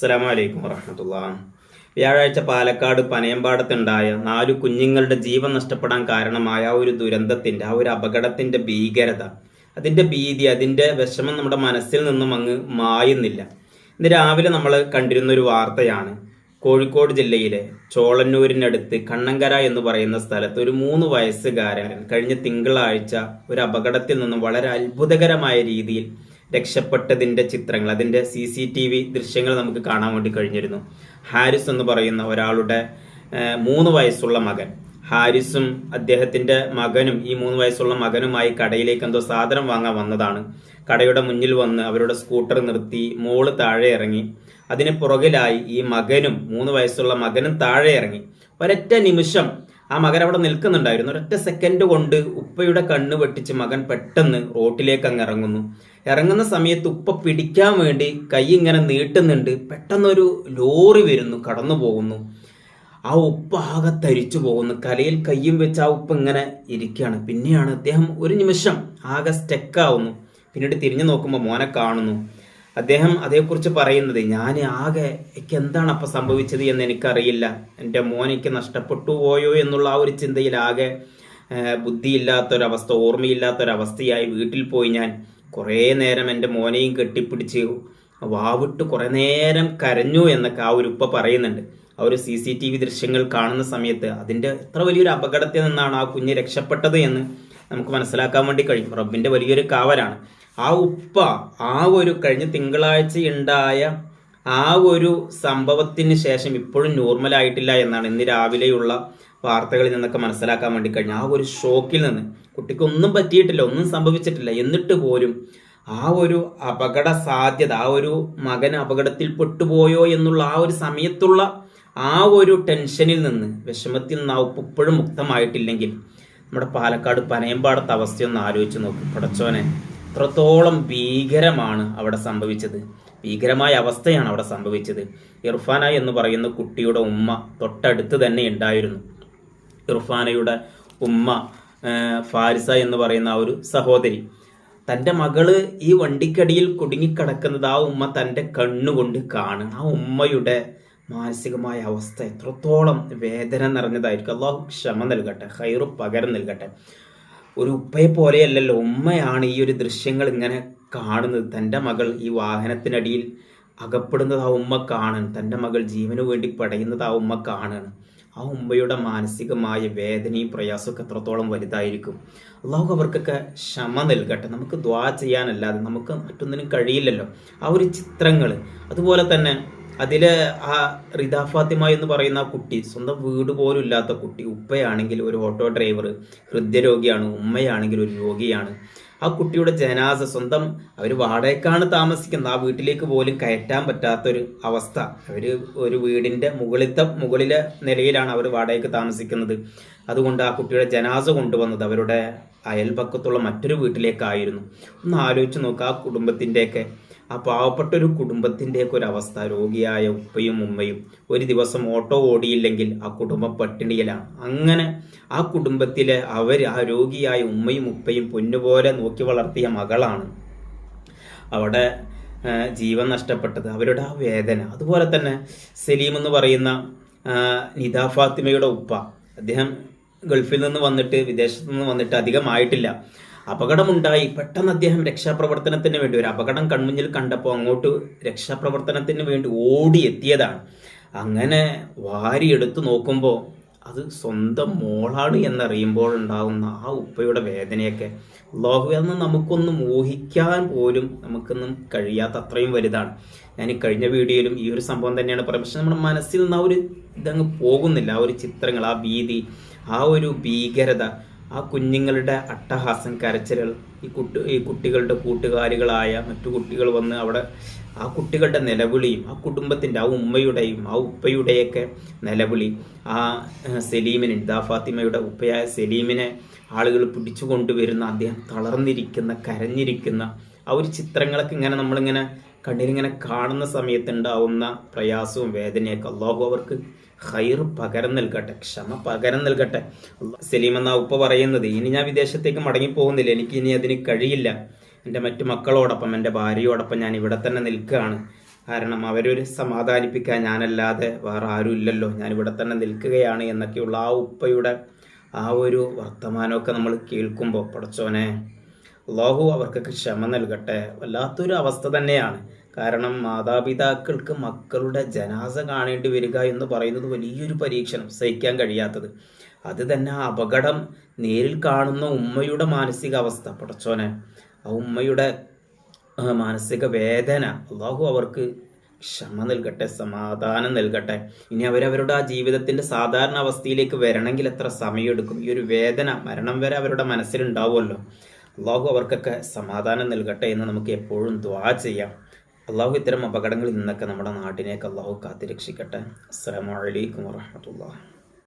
അസ്സലാമു അലൈക്കും വറഹമത്തുള്ള. വ്യാഴാഴ്ച പാലക്കാട് പനയമ്പാടത്തുണ്ടായ നാലു കുഞ്ഞുങ്ങളുടെ ജീവൻ നഷ്ടപ്പെടാൻ കാരണമായ ആ ഒരു ദുരന്തത്തിന്റെ ആ ഒരു അപകടത്തിന്റെ ഭീകരത അതിന്റെ ഭീതി അതിന്റെ വിഷമം നമ്മുടെ മനസ്സിൽ നിന്നും അങ്ങ് മായുന്നില്ല. ഇന്ന് രാവിലെ നമ്മൾ കണ്ടിരുന്ന ഒരു വാർത്തയാണ്. കോഴിക്കോട് ജില്ലയിലെ ചോളന്നൂരിനടുത്ത് കണ്ണങ്കര എന്ന് പറയുന്ന സ്ഥലത്ത് ഒരു മൂന്ന് വയസ്സുകാരൻ കഴിഞ്ഞ തിങ്കളാഴ്ച ഒരു അപകടത്തിൽ നിന്നും വളരെ അത്ഭുതകരമായ രീതിയിൽ രക്ഷപ്പെട്ടതിന്റെ ചിത്രങ്ങൾ അതിന്റെ സി സി ടി വി ദൃശ്യങ്ങൾ നമുക്ക് കാണാൻ വേണ്ടി കഴിഞ്ഞിരുന്നു. ഹാരിസ് എന്ന് പറയുന്ന ഒരാളുടെ മൂന്ന് വയസ്സുള്ള മകൻ. ഹാരിസും അദ്ദേഹത്തിന്റെ മകനും ഈ മൂന്ന് വയസ്സുള്ള മകനുമായി കടയിലേക്ക് എന്തോ സാധനം വാങ്ങാൻ വന്നതാണ്. കടയുടെ മുന്നിൽ വന്ന് അവരുടെ സ്കൂട്ടർ നിർത്തി മോൾ താഴെ ഇറങ്ങി. അതിന് പുറകിലായി ഈ മകനും മൂന്ന് വയസ്സുള്ള മകനും താഴെ ഇറങ്ങി. ഒരൊറ്റ നിമിഷം ആ മകൻ അവിടെ നിൽക്കുന്നുണ്ടായിരുന്നു. ഒരൊറ്റ സെക്കൻഡ് കൊണ്ട് ഉപ്പയുടെ കണ്ണ് വെട്ടിച്ച് മകൻ പെട്ടെന്ന് റോട്ടിലേക്ക് അങ്ങ് ഇറങ്ങുന്നു. ഇറങ്ങുന്ന സമയത്ത് ഉപ്പ പിടിക്കാൻ വേണ്ടി കൈ ഇങ്ങനെ നീട്ടുന്നുണ്ട്. പെട്ടെന്നൊരു ലോറി വരുന്നു കടന്നു പോകുന്നു. ആ ഉപ്പ ആകെ തരിച്ചു പോകുന്നു. കലയിൽ കയ്യും വെച്ച് ആ ഉപ്പ ഇങ്ങനെ ഇരിക്കുകയാണ്. പിന്നെയാണ് അദ്ദേഹം ഒരു നിമിഷം ആകെ സ്റ്റെക്കാവുന്നു പിന്നീട് തിരിഞ്ഞു നോക്കുമ്പോൾ മോനെ കാണുന്നു. അദ്ദേഹം അതേക്കുറിച്ച് പറയുന്നത് ഞാൻ ആകെ എനിക്ക് എന്താണ് അപ്പം സംഭവിച്ചത് എന്ന് എനിക്കറിയില്ല. എന്റെ മോനെക്ക് നഷ്ടപ്പെട്ടു പോയോ എന്നുള്ള ആ ഒരു ചിന്തയിൽ ആകെ ബുദ്ധിയില്ലാത്തൊരവസ്ഥ ഓർമ്മയില്ലാത്തൊരവസ്ഥയായി വീട്ടിൽ പോയി ഞാൻ. കുറേ നേരം എന്റെ മോനെയും കെട്ടിപ്പിടിച്ച് വാവിട്ട് കുറേ നേരം കരഞ്ഞു എന്നൊക്കെ ആ ഒരു ഉപ്പ പറയുന്നുണ്ട്. ആ ഒരു സി സി ടി വി ദൃശ്യങ്ങൾ കാണുന്ന സമയത്ത് അതിന്റെ എത്ര വലിയൊരു അപകടത്തിൽ നിന്നാണ് ആ കുഞ്ഞ് രക്ഷപ്പെട്ടത് എന്ന് നമുക്ക് മനസ്സിലാക്കാൻ വേണ്ടി കഴിയും. റബ്ബിന്റെ വലിയൊരു കാവലാണ്. ആ ഉപ്പ ആ ഒരു കഴിഞ്ഞ തിങ്കളാഴ്ച ഉണ്ടായ ആ ഒരു സംഭവത്തിന് ശേഷം ഇപ്പോഴും നോർമൽ ആയിട്ടില്ല എന്നാണ് ഇന്ന് രാവിലെയുള്ള വാർത്തകളിൽ നിന്നൊക്കെ മനസ്സിലാക്കാൻ വേണ്ടി കഴിഞ്ഞു ആ ഒരു ഷോക്കിൽ നിന്ന്. കുട്ടിക്ക് ഒന്നും പറ്റിയിട്ടില്ല ഒന്നും സംഭവിച്ചിട്ടില്ല. എന്നിട്ട് പോലും ആ ഒരു അപകട സാധ്യത ആ ഒരു മകൻ അപകടത്തിൽ പെട്ടുപോയോ എന്നുള്ള ആ ഒരു സമയത്തുള്ള ആ ഒരു ടെൻഷനിൽ നിന്ന് വിഷമത്തിൽ നിന്ന് ആ ഇപ്പോഴും മുക്തമായിട്ടില്ലെങ്കിൽ നമ്മുടെ പാലക്കാട് പനയമ്പാടത്തെ അവസ്ഥയൊന്ന് ആലോചിച്ച് നോക്കും. പടച്ചോനെ. എത്രത്തോളം ഭീകരമാണ് അവിടെ സംഭവിച്ചത്. ഭീകരമായ അവസ്ഥയാണ് അവിടെ സംഭവിച്ചത്. ഇർഫാന എന്ന് പറയുന്ന കുട്ടിയുടെ ഉമ്മ തൊട്ടടുത്ത് തന്നെ ഉണ്ടായിരുന്നു. ഇർഫാനയുടെ ഉമ്മ ഫാരിസ എന്ന് പറയുന്ന ആ ഒരു സഹോദരി. തന്റെ മകൾ ഈ വണ്ടിക്കടിയിൽ കുടുങ്ങിക്കിടക്കുന്നത് ആ ഉമ്മ തന്റെ കണ്ണുകൊണ്ട് കാണും. ആ ഉമ്മയുടെ മാനസികമായ അവസ്ഥ എത്രത്തോളം വേദന നിറഞ്ഞതായിരിക്കും. അള്ളാഹു ക്ഷമ നൽകട്ടെ ഹൈറു പകരം നൽകട്ടെ. ഒരു ഉപ്പയെ പോലെയല്ലല്ലോ. ഉമ്മയാണ് ഈ ഒരു ദൃശ്യങ്ങൾ ഇങ്ങനെ കാണുന്നത്. തന്റെ മകൾ ഈ വാഹനത്തിനടിയിൽ അകപ്പെടുന്നത് ആ ഉമ്മ കാണാൻ തന്റെ മകൾ ജീവനു വേണ്ടി പടയുന്നത് ആ ഉമ്മ കാണാൻ ആ ഉമ്മയുടെ മാനസികമായ വേദനയും പ്രയാസമൊക്കെ എത്രത്തോളം വലുതായിരിക്കും. അള്ളാഹു അവർക്കൊക്കെ ക്ഷമ നൽകട്ടെ. നമുക്ക് ദ്വാ ചെയ്യാനല്ലാതെ നമുക്ക് മറ്റൊന്നിനും കഴിയില്ലല്ലോ. ആ ഒരു ചിത്രങ്ങൾ. അതുപോലെ തന്നെ അതിൽ ആ റിദ ഫാത്തിമ എന്ന് പറയുന്ന കുട്ടി സ്വന്തം വീട് പോലും ഇല്ലാത്ത കുട്ടി ഉപ്പയാണെങ്കിൽ ഒരു ഓട്ടോ ഡ്രൈവർ ഹൃദയരോഗിയാണ് ഉമ്മയാണെങ്കിൽ ഒരു രോഗിയാണ്. ആ കുട്ടിയുടെ ജനാസ സ്വന്തം അവർ വാടകയ്ക്കാണ് താമസിക്കുന്നത്. ആ വീട്ടിലേക്ക് പോലും കയറ്റാൻ പറ്റാത്തൊരു അവസ്ഥ. അവർ ഒരു വീടിന്റെ മുകളിലത്തെ മുകളിലെ നിലയിലാണ് അവർ വാടകയ്ക്ക് താമസിക്കുന്നത്. അതുകൊണ്ട് ആ കുട്ടിയുടെ ജനാസ കൊണ്ടുവന്നത് അവരുടെ അയൽപക്കത്തുള്ള മറ്റൊരു വീട്ടിലേക്കായിരുന്നു. ഒന്ന് ആലോചിച്ച് നോക്കുക ആ കുടുംബത്തിന്റെയൊക്കെ ആ പാവപ്പെട്ട ഒരു കുടുംബത്തിന്റെയൊക്കെ ഒരു അവസ്ഥ. രോഗിയായ ഉപ്പയും ഉമ്മയും ഒരു ദിവസം ഓട്ടോ ഓടിയില്ലെങ്കിൽ ആ കുടുംബം പട്ടിണിയിലാണ് അങ്ങനെ ആ കുടുംബത്തിലെ അവർ ആ രോഗിയായ ഉമ്മയും ഉപ്പയും പൊന്നുപോലെ നോക്കി വളർത്തിയ മകളാണ് അവിടെ ജീവൻ നഷ്ടപ്പെട്ടത്. അവരുടെ ആ വേദന. അതുപോലെ തന്നെ സലീം എന്ന് പറയുന്ന നിത ഫാത്തിമയുടെ ഉപ്പ. അദ്ദേഹം ഗൾഫിൽ നിന്ന് വന്നിട്ട് വിദേശത്ത് നിന്ന് വന്നിട്ട് അധികമായിട്ടില്ല. അപകടമുണ്ടായി. പെട്ടെന്ന് അദ്ദേഹം രക്ഷാപ്രവർത്തനത്തിന് വേണ്ടി ഒരു അപകടം കൺമുന്നിൽ കണ്ടപ്പോൾ അങ്ങോട്ട് രക്ഷാപ്രവർത്തനത്തിന് വേണ്ടി ഓടി എത്തിയതാണ് അങ്ങനെ വാരിയെടുത്ത് നോക്കുമ്പോൾ അത് സ്വന്തം മോളാണ് എന്നറിയുമ്പോൾ ഉണ്ടാകുന്ന ആ ഉപ്പയുടെ വേദനയൊക്കെ എന്ന് നമുക്കൊന്നും ഊഹിക്കാൻ പോലും നമുക്കൊന്നും കഴിയാത്ത അത്രയും വലുതാണ്. ഞാൻ ഈ കഴിഞ്ഞ വീഡിയോയിലും ഈ ഒരു സംഭവം തന്നെയാണ് പറയുന്നത് പക്ഷെ നമ്മുടെ മനസ്സിൽ നിന്ന് ആ ഒരു ഇതങ്ങ് പോകുന്നില്ല. ആ ഒരു ചിത്രങ്ങൾ ആ ഭീതി ആ ഒരു ഭീകരത ആ കുഞ്ഞുങ്ങളുടെ അട്ടഹാസം കരച്ചിലുകൾ ഈ കുട്ടി ഈ കുട്ടികളുടെ കൂട്ടുകാരികളായ മറ്റു കുട്ടികൾ വന്ന് അവിടെ ആ കുട്ടികളുടെ നിലവിളിയും ആ കുടുംബത്തിന്റെ ആ ഉമ്മയുടെയും ആ ഉപ്പയുടെയൊക്കെ നിലവിളി. ആ സലീമിന് ഇദാ ഫാത്തിമയുടെ ഉപ്പയായ സലീമിനെ ആളുകൾ പിടിച്ചു കൊണ്ടുവരുന്ന അദ്ദേഹം തളർന്നിരിക്കുന്ന കരഞ്ഞിരിക്കുന്ന ആ ഒരു ചിത്രങ്ങളൊക്കെ ഇങ്ങനെ നമ്മളിങ്ങനെ കണ്ണിലിങ്ങനെ കാണുന്ന സമയത്ത് ഉണ്ടാവുന്ന പ്രയാസവും വേദനയൊക്കെ അള്ളാഹു അവർക്ക് ഹൈർ പകരം നൽകട്ടെ ക്ഷമ പകരം നൽകട്ടെ. സലീം എന്ന ഉപ്പ പറയുന്നത് ഇനി ഞാൻ വിദേശത്തേക്ക് മടങ്ങി പോകുന്നില്ല എനിക്ക് ഇനി അതിന് കഴിയില്ല. എന്റെ മറ്റു മക്കളോടൊപ്പം എന്റെ ഭാര്യയോടൊപ്പം ഞാൻ ഇവിടെ തന്നെ നിൽക്കുകയാണ്. കാരണം അവരൊരു സമാധാനിപ്പിക്കാൻ ഞാനല്ലാതെ വേറെ ആരും ഇല്ലല്ലോ. ഞാൻ ഇവിടെ തന്നെ നിൽക്കുകയാണ് എന്നൊക്കെയുള്ള ആ ഉപ്പയുടെ ആ ഒരു വർത്തമാനമൊക്കെ നമ്മൾ കേൾക്കുമ്പോൾ പടച്ചോനെ അള്ളാഹു അവർക്ക് ക്ഷമ നൽകട്ടെ. വല്ലാത്തൊരു അവസ്ഥ തന്നെയാണ്. കാരണം മാതാപിതാക്കൾക്ക് മക്കളുടെ ജനാസ കാണേണ്ടി വരിക എന്ന് പറയുന്നത് വലിയൊരു പരീക്ഷണം സഹിക്കാൻ കഴിയാത്തത്. അത് തന്നെ ആ അപകടം നേരിൽ കാണുന്ന ഉമ്മയുടെ മാനസികാവസ്ഥ. പടച്ചോനെ ആ ഉമ്മയുടെ മാനസിക വേദന അള്ളാഹു അവർക്ക് ക്ഷമ നൽകട്ടെ സമാധാനം നൽകട്ടെ. ഇനി അവരവരുടെ ആ ജീവിതത്തിന്റെ സാധാരണ അവസ്ഥയിലേക്ക് വരണമെങ്കിൽ എത്ര സമയമെടുക്കും? ഈ ഒരു വേദന മരണം വരെ അവരുടെ മനസ്സിലുണ്ടാവുമല്ലോ. അള്ളാഹു അവർക്കൊക്കെ സമാധാനം നൽകട്ടെ എന്ന് നമുക്ക് എപ്പോഴും ദ്വാ ചെയ്യാം. അള്ളാഹു ഇത്തരം അപകടങ്ങളിൽ നിന്നൊക്കെ നമ്മുടെ നാട്ടിനേക്ക് അള്ളാഹു കാത്തിരക്ഷിക്കട്ടെ. അസ്സലാമു അലൈക്കും വറഹമത്തുള്ള